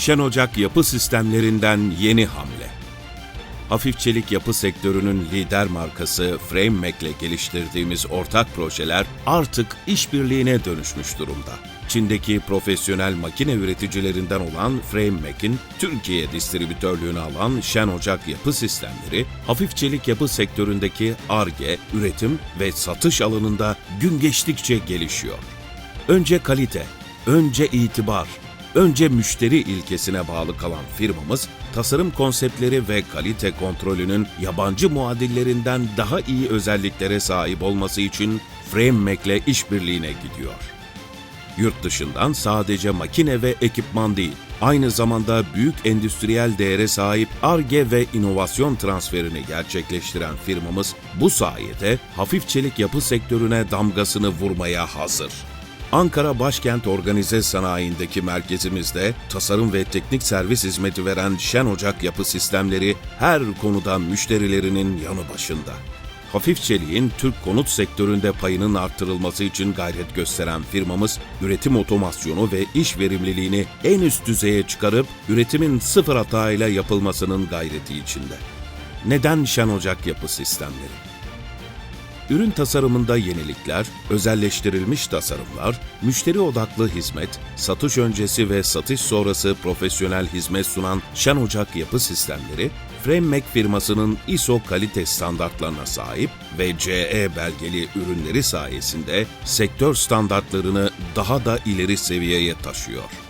Şen Ocak yapı sistemlerinden yeni hamle. Hafif çelik yapı sektörünün lider markası FrameMac ile geliştirdiğimiz ortak projeler artık işbirliğine dönüşmüş durumda. Çin'deki profesyonel makine üreticilerinden olan FrameMac'in Türkiye distribütörlüğünü alan Şen Ocak Yapı Sistemleri, hafif çelik yapı sektöründeki ARGE, üretim ve satış alanında gün geçtikçe gelişiyor. Önce kalite, önce itibar, önce müşteri ilkesine bağlı kalan firmamız, tasarım konseptleri ve kalite kontrolünün yabancı muadillerinden daha iyi özelliklere sahip olması için FrameMac ile işbirliğine gidiyor. Yurt dışından sadece makine ve ekipman değil, aynı zamanda büyük endüstriyel değere sahip ARGE ve inovasyon transferini gerçekleştiren firmamız bu sayede hafif çelik yapı sektörüne damgasını vurmaya hazır. Ankara Başkent Organize Sanayi'ndeki merkezimizde tasarım ve teknik servis hizmeti veren Şen Ocak Yapı Sistemleri her konuda müşterilerinin yanı başında. Hafif çeliğin Türk konut sektöründe payının arttırılması için gayret gösteren firmamız, üretim otomasyonu ve iş verimliliğini en üst düzeye çıkarıp üretimin sıfır hatayla yapılmasının gayreti içinde. Neden Şen Ocak Yapı Sistemleri? Ürün tasarımında yenilikler, özelleştirilmiş tasarımlar, müşteri odaklı hizmet, satış öncesi ve satış sonrası profesyonel hizmet sunan Şen Ocak Yapı Sistemleri, FrameMac firmasının ISO kalite standartlarına sahip ve CE belgeli ürünleri sayesinde sektör standartlarını daha da ileri seviyeye taşıyor.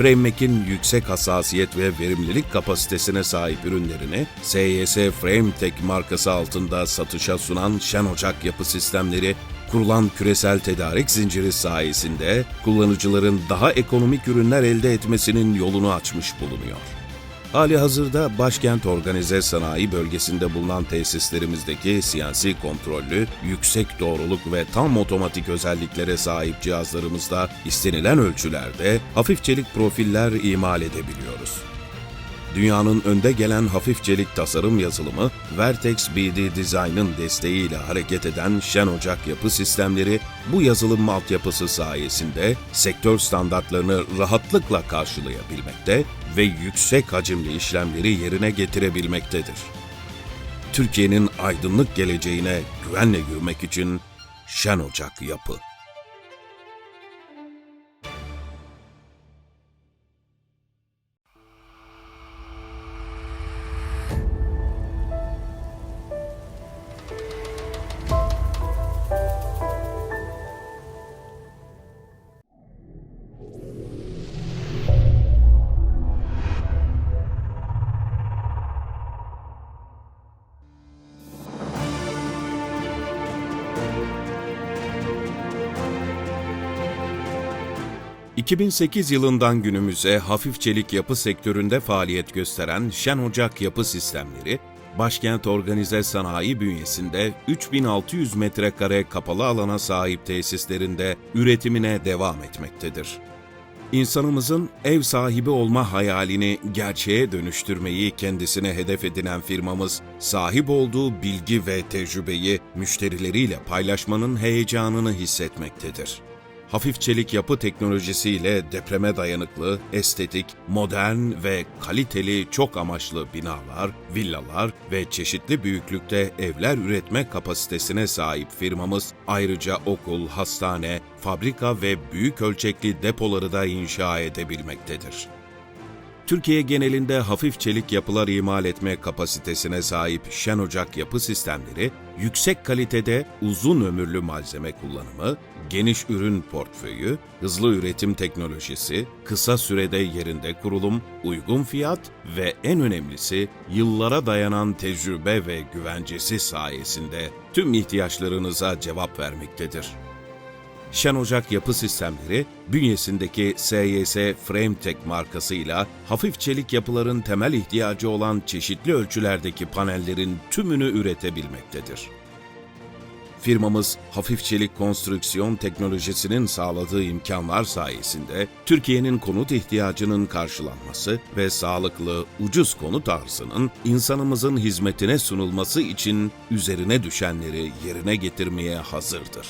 FrameMac'in yüksek hassasiyet ve verimlilik kapasitesine sahip ürünlerini SYS FrameTech markası altında satışa sunan Şen Ocak Yapı Sistemleri, kurulan küresel tedarik zinciri sayesinde kullanıcıların daha ekonomik ürünler elde etmesinin yolunu açmış bulunuyor. Hali hazırda başkent organize sanayi bölgesinde bulunan tesislerimizdeki CNC kontrollü, yüksek doğruluk ve tam otomatik özelliklere sahip cihazlarımızda istenilen ölçülerde hafif çelik profiller imal edebiliyoruz. Dünyanın önde gelen hafif çelik tasarım yazılımı Vertex BD Design'ın desteğiyle hareket eden Şen Ocak yapı sistemleri bu yazılım altyapısı sayesinde sektör standartlarını rahatlıkla karşılayabilmekte ve yüksek hacimli işlemleri yerine getirebilmektedir. Türkiye'nin aydınlık geleceğine güvenle yürümek için Şen Ocak yapı. ...2008 yılından günümüze hafif çelik yapı sektöründe faaliyet gösteren Şen Ocak Yapı Sistemleri, Başkent Organize Sanayi bünyesinde 3600 metrekare kapalı alana sahip tesislerinde üretimine devam etmektedir. İnsanımızın ev sahibi olma hayalini gerçeğe dönüştürmeyi kendisine hedef edinen firmamız, sahip olduğu bilgi ve tecrübeyi müşterileriyle paylaşmanın heyecanını hissetmektedir. Hafif çelik yapı teknolojisiyle depreme dayanıklı, estetik, modern ve kaliteli çok amaçlı binalar, villalar ve çeşitli büyüklükte evler üretme kapasitesine sahip firmamız ayrıca okul, hastane, fabrika ve büyük ölçekli depoları da inşa edebilmektedir. Türkiye genelinde hafif çelik yapılar imal etme kapasitesine sahip Şen Ocak yapı sistemleri, yüksek kalitede uzun ömürlü malzeme kullanımı, geniş ürün portföyü, hızlı üretim teknolojisi, kısa sürede yerinde kurulum, uygun fiyat ve en önemlisi yıllara dayanan tecrübe ve güvencesi sayesinde tüm ihtiyaçlarınıza cevap vermektedir. Şen Ocak Yapı Sistemleri, bünyesindeki SYS FrameTech markasıyla hafif çelik yapıların temel ihtiyacı olan çeşitli ölçülerdeki panellerin tümünü üretebilmektedir. Firmamız hafif çelik konstrüksiyon teknolojisinin sağladığı imkanlar sayesinde Türkiye'nin konut ihtiyacının karşılanması ve sağlıklı, ucuz konut arzının insanımızın hizmetine sunulması için üzerine düşenleri yerine getirmeye hazırdır.